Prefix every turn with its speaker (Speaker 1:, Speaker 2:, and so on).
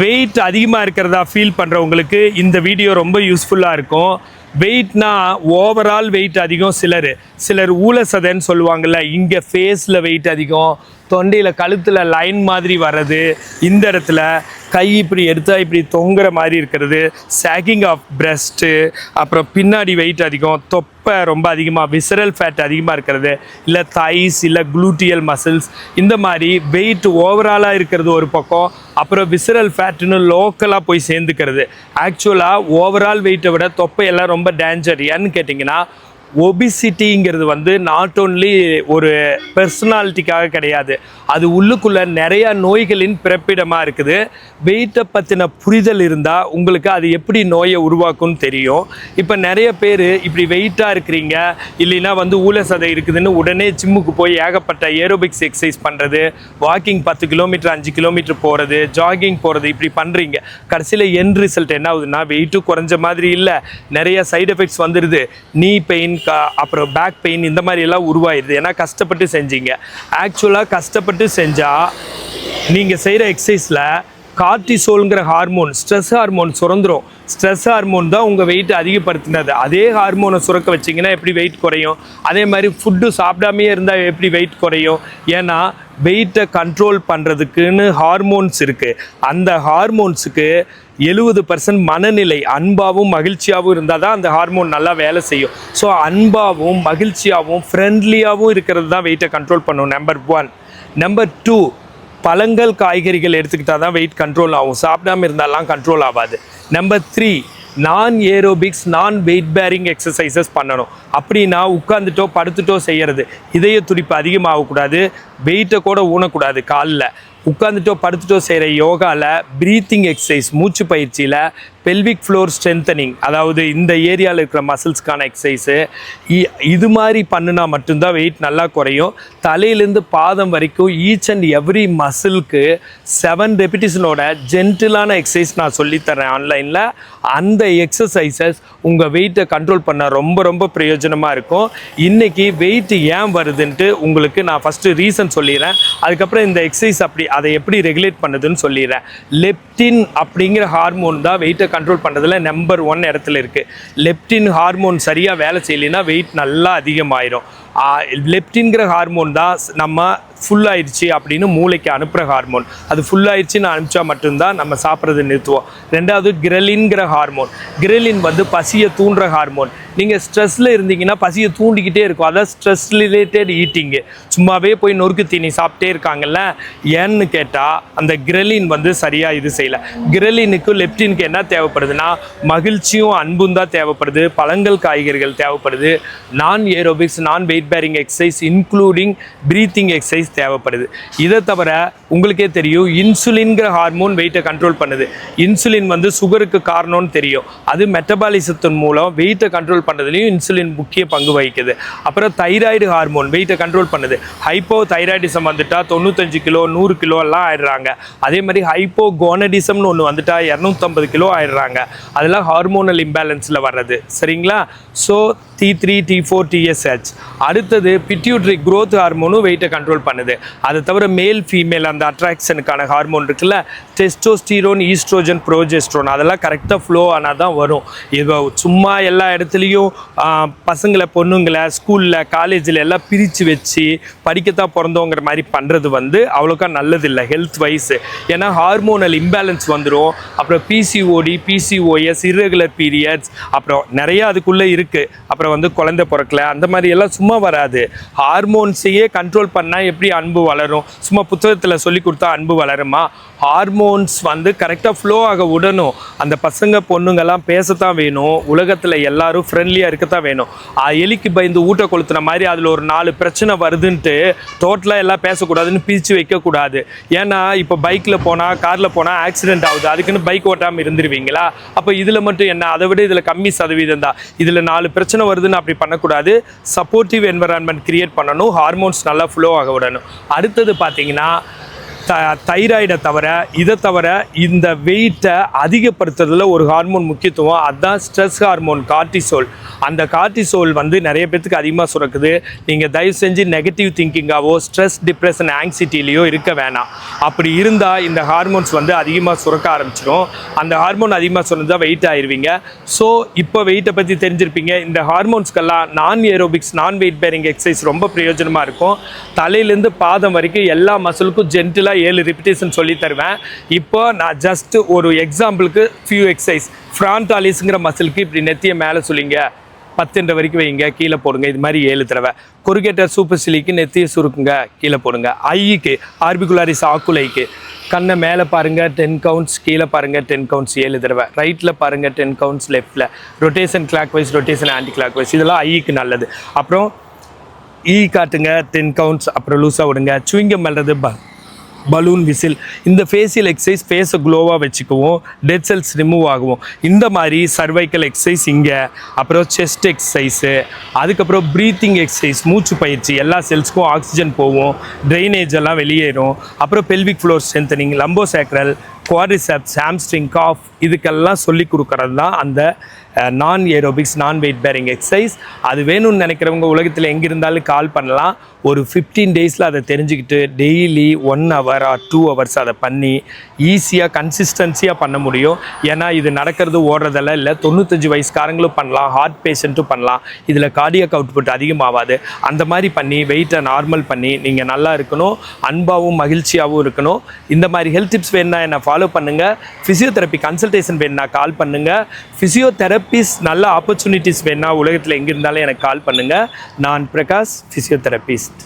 Speaker 1: Wait அதிகமாக இருக்கிறதா feel பண்ணுறவங்களுக்கு இந்த வீடியோ ரொம்ப யூஸ்ஃபுல்லாக இருக்கும். வெயிட்னா ஓவரால் வெயிட் அதிகம் சிலர். சிலர் ஊழசதைன்னு சொல்லுவாங்கள்ல இங்கே ஃபேஸில் வெயிட் அதிகம் தொண்டையில் கழுத்தில் லைன் மாதிரி வர்றது இந்த இடத்துல கை இப்படி எடுத்தால் இப்படி தொங்குற மாதிரி இருக்கிறது சேக்கிங் ஆஃப் பிரஸ்ட்டு அப்புறம் பின்னாடி வெயிட் அதிகம் தொப்பை ரொம்ப அதிகமாக விசரல் ஃபேட் அதிகமாக இருக்கிறது இல்லை தைஸ் இல்லை குளூட்டியல் மசில்ஸ் இந்த மாதிரி வெயிட் ஓவராலாக இருக்கிறது ஒரு பக்கம் அப்புறம் விசரல் ஃபேட்டுன்னு லோக்கலாக போய் சேர்ந்துக்கிறது. ஆக்சுவலாக ஓவரால் வெயிட்டை விட தொப்பையெல்லாம் ரொம்ப டேஞ்சர் ஏன்னு கேட்டிங்கன்னா ஒபிசிட்டிங்கிறது வந்து நாட் ஓன்லி ஒரு பர்சனாலிட்டிக்காக கிடையாது. அது உள்ளுக்குள்ள நிறையா நோய்களின் பிறப்பிடமாக இருக்குது. வெயிட்டை பற்றின புரிதல் இருந்தால் உங்களுக்கு அது எப்படி நோயை உருவாக்கும்னு தெரியும். இப்போ நிறைய பேர் இப்படி வெயிட்டாக இருக்கிறீங்க இல்லைன்னா வந்து ஊழ சதை இருக்குதுன்னு உடனே ஜிம்முக்கு போய் ஏகப்பட்ட ஏரோபிக்ஸ் எக்ஸசைஸ் பண்ணுறது வாக்கிங் பத்து கிலோமீட்டர் அஞ்சு கிலோமீட்டர் போகிறது ஜாகிங் போகிறது இப்படி பண்ணுறீங்க கடைசியில் என் ரிசல்ட் என்ன ஆகுதுன்னா வெயிட்டும் குறைஞ்ச மாதிரி இல்லை. நிறைய சைடு எஃபெக்ட்ஸ் வந்துடுது நீ பெயின் அப்புறம் பேக் பெயின் இந்த மாதிரி எல்லாம் உருவாயிடுது ஏன்னா கஷ்டப்பட்டு செஞ்சீங்க. ஆக்சுவலாக கஷ்டப்பட்டு செஞ்சால் நீங்கள் செய்கிற எக்ஸசைஸில் கார்டிசோல்ங்கிற ஹார்மோன் ஸ்ட்ரெஸ் ஹார்மோன் சுரந்துரும். ஸ்ட்ரெஸ் ஹார்மோன் தான் உங்கள் வெயிட்டை அதிகப்படுத்தினது. அதே ஹார்மோனை சுரக்க வச்சிங்கன்னா எப்படி வெயிட் குறையும்? அதே மாதிரி ஃபுட்டு சாப்பிடாமையே இருந்தால் எப்படி வெயிட் குறையும்? ஏன்னா வெயிட்டை கண்ட்ரோல் பண்ணுறதுக்குன்னு ஹார்மோன்ஸ் இருக்குது அந்த ஹார்மோன்ஸுக்கு எழுபது பர்சன்ட் மனநிலை அன்பாகவும் மகிழ்ச்சியாகவும் இருந்தால் தான் அந்த ஹார்மோன் நல்லா வேலை செய்யும். ஸோ அன்பாகவும் மகிழ்ச்சியாகவும் ஃப்ரெண்ட்லியாகவும் இருக்கிறது தான் வெயிட்டை கண்ட்ரோல் பண்ணும் நம்பர் ஒன் நம்பர் டூ பழங்கள் காய்கறிகள் எடுத்துக்கிட்டால் தான் வெயிட் கண்ட்ரோல் ஆகும். சாப்பிடாம இருந்தாலாம் கண்ட்ரோல் ஆகாது. நம்பர் த்ரீ நான் ஏரோபிக்ஸ் நான் வெயிட் பேரிங் எக்ஸசைசஸ் பண்ணணும். அப்படின்னா உட்காந்துட்டோ படுத்துட்டோ செய்கிறது இதய துடிப்பு அதிகமாகக்கூடாது. வெயிட்டை கூட ஊனக்கூடாது காலில். உட்காந்துட்டோ படுத்துட்டோ செய்கிற யோகாவில் ப்ரீத்திங் எக்ஸசைஸ் மூச்சு பயிற்சியில் பெல்விக் ஃப்ளோர் ஸ்ட்ரென்தனிங் அதாவது இந்த ஏரியாவில் இருக்கிற மசில்ஸ்க்கான எக்ஸசைஸு இது மாதிரி பண்ணுனா மட்டும்தான் வெயிட் நல்லா குறையும். தலையிலேருந்து பாதம் வரைக்கும் ஈச் அண்ட் எவ்ரி மசிலுக்கு செவன் ரெப்பிட்டிஷனோட ஜென்டிலான எக்ஸசைஸ் நான் சொல்லித்தரேன் ஆன்லைனில் அந்த எக்ஸசைசஸ் உங்கள் வெயிட்டை கண்ட்ரோல் பண்ண ரொம்ப ரொம்ப பிரயோஜனமாக இருக்கும். இன்றைக்கி வெயிட் ஏன் வருதுன்ட்டு உங்களுக்கு நான் ஃபஸ்ட்டு ரீசன் சொல்லிடுறேன். அதுக்கப்புறம் இந்த எக்ஸசைஸ் அப்படி அதை எப்படி ரெகுலேட் பண்ணுதுன்னு சொல்லிடுறேன். லெப்டின் அப்படிங்கிற ஹார்மோன் தான் வெயிட்டை கண்ட்ரோல் பண்ணுறதுல நம்பர் ஒன் இடத்துல இருக்குது லெப்டின் ஹார்மோன் சரியாக வேலை செய்யலைன்னா வெயிட் நல்லா அதிகமாயிரும். லெப்டின்கிற ஹார்மோன் தான் நம்ம ஃபுல் ஆயிடுச்சு அப்படின்னு மூளைக்கு அனுப்புகிற ஹார்மோன் அது ஃபுல் ஆயிடுச்சுன்னு அனுப்பிச்சா மட்டும்தான் நம்ம சாப்பிட்றது நிறுத்துவோம். ரெண்டாவது கிரலின்கிற ஹார்மோன் கிரலின் வந்து பசியை தூண்டுற ஹார்மோன் நீங்கள் ஸ்ட்ரெஸ்ஸில் இருந்தீங்கன்னா பசியை தூண்டிக்கிட்டே இருக்கும். அதான் ஸ்ட்ரெஸ் ரிலேட்டட் ஈட்டிங்கு சும்மாவே போய் நொறுக்கு தீனி சாப்பிட்டே இருக்காங்கல்ல? ஏன்னு கேட்டால் அந்த கிரலின் வந்து சரியாக இது செய்யலை. கிரலினுக்கு லெப்டினுக்கு என்ன தேவைப்படுதுன்னா மகிழ்ச்சியும் அன்பும் தான் தேவைப்படுது. பழங்கள் காய்கறிகள் தேவைப்படுது. நான் ஏரோபிக்ஸ் நான் weight bearing exercise including breathing exercise தேவைப்படுது. இதை தவிர உங்களுக்கே தெரியும் இன்சுலின்கிற ஹார்மோன் வெயிட்டை கண்ட்ரோல் பண்ணுது. இன்சுலின் வந்து சுகருக்கு காரணம்னு தெரியும். அது மெட்டபாலிசத்தின் மூலம் வெயிட்டை கண்ட்ரோல் பண்ணுறதுலையும் இன்சுலின் முக்கிய பங்கு வகிக்குது. அப்புறம் தைராய்டு ஹார்மோன் வெயிட்டை கண்ட்ரோல் பண்ணுது. ஹைப்போ தைராய்டிசம் வந்துட்டால் தொண்ணூத்தஞ்சு கிலோ நூறு கிலோ எல்லாம் ஆயிடுறாங்க. அதே மாதிரி ஹைப்போ கோனடிசம்னு ஒன்று வந்துட்டா இரநூத்தம்பது கிலோ ஆயிடுறாங்க. அதெல்லாம் ஹார்மோனல் இம்பேலன்ஸில் வர்றது. சரிங்களா? So T three T four TSH அடுத்தது பிட்யூட்ரி க்ரோத் ஹார்மோனும் வெயிட்டை கண்ட்ரோல் பண்ணுது. அதை தவிர மேல் ஃபீமேல் அந்த அட்ராக்ஷனுக்கான ஹார்மோன் இருக்குல்ல டெஸ்டோஸ்டீரோன் ஈஸ்ட்ரோஜன் ப்ரோஜெஸ்ட்ரோன் அதெல்லாம் கரெக்டாக ஃப்ளோ ஆனால் தான் வரும். இது சும்மா எல்லா இடத்துலையும் பசங்களை பொண்ணுங்களை ஸ்கூலில் காலேஜில் எல்லாம் பிரித்து வச்சு படிக்கத்தான் பிறந்தோங்கிற மாதிரி பண்ணுறது வந்து அவ்வளோக்கா நல்லதில்லை ஹெல்த் வைஸ் ஏன்னா ஹார்மோனல் இம்பேலன்ஸ் வந்துடும் அப்புறம் பிசிஓடி பிசிஓஎஸ் irregular பீரியட்ஸ் அப்புறம் நிறையா அதுக்குள்ளே இருக்குது அப்புறம் வந்து குழந்தை பிறக்கல. அந்த மாதிரி எல்லாம் சும்மா வராது. ஹார்மோன்ஸையே கண்ட்ரோல் பண்ணால் எப்படி அன்பு வளரும்? சும்மா புத்தகத்தில் சொல்லி கொடுத்தா அன்பு வளருமா? ஹார்மோன்ஸ் வந்து கரெக்டாக ஃப்ளோ ஆக விடணும். அந்த பசங்க பொண்ணுங்கெல்லாம் பேசத்தான் வேணும். உலகத்தில் எல்லாரும் ஃப்ரெண்ட்லியாக இருக்கத்தான் வேணும். ஆ, எலிக்கு பயந்து ஊட்ட கொளுத்துன மாதிரி அதில் ஒரு நாலு பிரச்சனை வருதுன்ட்டு டோட்டலாக எல்லாம் பேசக்கூடாதுன்னு பிரித்து வைக்கக்கூடாது. ஏன்னா இப்போ பைக்கில் போனால் காரில் போனால் ஆக்சிடென்ட் ஆகுது. அதுக்குன்னு பைக் ஓட்டாமல் இருந்துருவீங்களா? அப்போ இதில் மட்டும் என்ன? அதை விட இதில் கம்மி சதவீதம் தான். இதில் நான் நாலு பிரச்சனை வருதுன்னு அப்படி பண்ணக்கூடாது. சப்போர்ட்டிவ் என்வரான்மெண்ட் கிரியேட் பண்ணணும். ஹார்மோன்ஸ் நல்லா ஃப்ளோ ஆக விடணும். அடுத்தது பார்த்தீங்கன்னா த தைராய்டை தவிர இதை தவிர இந்த வெயிட்டை அதிகப்படுத்துறதுல ஒரு ஹார்மோன் முக்கியத்துவம் அதுதான் ஸ்ட்ரெஸ் ஹார்மோன் கார்டிசோல். அந்த கார்டிசோல் வந்து நிறைய பேர்த்துக்கு அதிகமாக சுரக்குது. நீங்கள் தயவு செஞ்சு நெகட்டிவ் திங்கிங்காவோ ஸ்ட்ரெஸ் டிப்ரெஷன் ஆங்ஸிட்டிலேயோ இருக்க வேணாம். அப்படி இருந்தால் இந்த ஹார்மோன்ஸ் வந்து அதிகமாக சுரக்க ஆரம்பிச்சிடும் அந்த ஹார்மோன் அதிகமாக சுரந்தால் வெயிட் ஆயிடுவீங்க ஸோ இப்போ வெயிட்டை பற்றி தெரிஞ்சிருப்பீங்க. இந்த ஹார்மோன்ஸ்க்கெல்லாம் நான் ஏரோபிக்ஸ் நான் வெயிட் பேரிங் எக்ஸசைஸ் ரொம்ப பிரயோஜனமாக இருக்கும். தலையிலேருந்து பாதம் வரைக்கும் எல்லா மசிலுக்கும் ஜென்டிலாக ஏழு ரிப்பிட்டேஷன் சொல்லி தருவேன். இப்போ நான் ஜஸ்ட் ஒரு எக்ஸாம்பிளுக்கு ஃபியூ எக்ஸசைஸ் ஃப்ரான்டாலிஸுங்கிற மசிலுக்கு இப்படி நெத்திய மேலே சொல்லிங்க. பத்துன்ற வரைக்கும் வைங்க கீழே போடுங்க. இது மாதிரி ஏழு தடவை. குறுக்கேட்ட சூப்பர் சிலிக்கு நெத்தியை சுருக்குங்க கீழே போடுங்க. ஐக்கு ஆர்பிகுலாரிஸ் ஆக்குலைக்கு கண்ணை மேலே பாருங்கள் டென் கவுண்ட்ஸ் கீழே பாருங்கள் டென் கவுண்ட்ஸ் ஏழு தடவை. ரைட்டில் பாருங்கள் டென் கவுண்ட்ஸ் லெஃப்ட்டில் rotation clock wise rotation anti clock wise இதெல்லாம் ஐக்கு நல்லது. அப்புறம் ஈ காட்டுங்க டென் கவுண்ட்ஸ் அப்புறம் லூஸாக விடுங்க. சுவிங்கம் மெல்றது ப பலூன் விசில். இந்த ஃபேஷியல் எக்ஸசைஸ் ஃபேஸை க்ளோவாக வச்சுக்குவோம். டெட் செல்ஸ் ரிமூவ் ஆகும் இந்த மாதிரி சர்வைக்கல் எக்ஸசைஸ் இங்கே அப்புறம் செஸ்ட் எக்ஸசைஸு அதுக்கப்புறம் ப்ரீத்திங் எக்ஸசைஸ் மூச்சு பயிற்சி எல்லா செல்ஸ்க்கும் ஆக்சிஜன் போகும். ட்ரைனேஜ் எல்லாம் வெளியேறும். அப்புறம் pelvic floor strengthening lumbosacral quadriceps hamstring calf இதுக்கெல்லாம் சொல்லி கொடுக்கறது தான் அந்த நான் ஏரோபிக்ஸ் நான் வெயிட் பேரிங் எக்ஸசைஸ் அது வேணும்னு நினைக்கிறவங்க உலகத்தில் எங்கே இருந்தாலும் கால் பண்ணலாம். ஒரு ஃபிஃப்டீன் டேஸில் அதை தெரிஞ்சுக்கிட்டு daily one hour or two hours அதை பண்ணி ஈஸியாக கன்சிஸ்டன்சியாக பண்ண முடியும். ஏன்னா இது நடக்கிறது ஓடுறதெல்லாம் இல்லை. தொண்ணூத்தஞ்சு வயசுக்காரங்களும் பண்ணலாம். ஹார்ட் பேஷண்ட்டும் பண்ணலாம். இதில் கார்டியக் அவுட்புட் அதிகமாகாது அந்த மாதிரி பண்ணி வெயிட்டை நார்மல் பண்ணி நீங்கள் நல்லா இருக்கணும். அன்பாகவும் மகிழ்ச்சியாகவும் இருக்கணும். இந்த மாதிரி ஹெல்த் டிப்ஸ் வேணுன்னா என்னை ஃபாலோ பண்ணுங்கள் ஃபிசியோதெரப்பி கன்சல்டேஷன் வேணுன்னா கால் பண்ணுங்கள் ஃபிசியோதெரப்பிஸ் நல்ல ஆப்பர்ச்சுனிட்டிஸ் வேணுன்னா உலகத்தில் எங்கே இருந்தாலும் எனக்கு கால் பண்ணுங்கள் நான் பிரகாஷ் ஃபிசியோதெரபிஸ்ட்